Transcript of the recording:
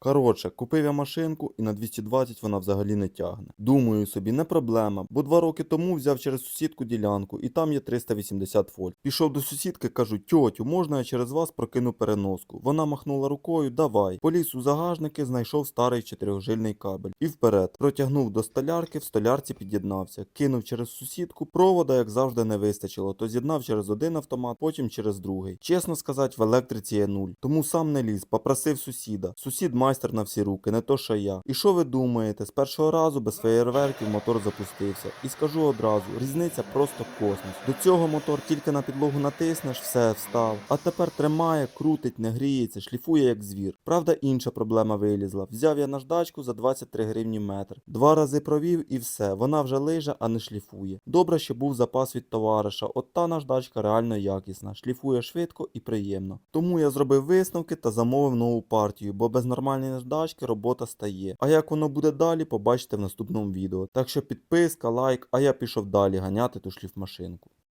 Коротше, купив я машинку і на 220 вона взагалі не тягне. Думаю собі, не проблема, бо два роки тому взяв через сусідку ділянку і там є 380 вольт. Пішов до сусідки, кажу, тьотю, можна я через вас прокину переноску? Вона махнула рукою, давай. Поліз у загажники, знайшов старий чотирьохжильний кабель. І вперед. Протягнув до столярки, в столярці під'єднався. Кинув через сусідку, провода, як завжди, не вистачило, то з'єднав через один автомат, потім через другий. Чесно сказати, в електриці є нуль. Тому сам не ліз, попросив сусіда. Сусід майстер на всі руки, не то що я. І що ви думаєте? З першого разу без феєрверків мотор запустився. І скажу одразу, різниця просто космос. До цього мотор тільки на підлогу натиснеш, все встав. А тепер тримає, крутить, не гріється, шліфує як звір. Правда, інша проблема вилізла. Взяв я наждачку за 23 гривні метр. Два рази провів і все. Вона вже лиже, а не шліфує. Добре, що був запас від товариша. От та наждачка реально якісна, шліфує швидко і приємно. Тому я зробив висновки та замовив нову партію, бо без нормальної наждачки робота стає. А як воно буде далі, побачите в наступному відео. Так що підписка, лайк, а я пішов далі ганяти ту шліфмашинку.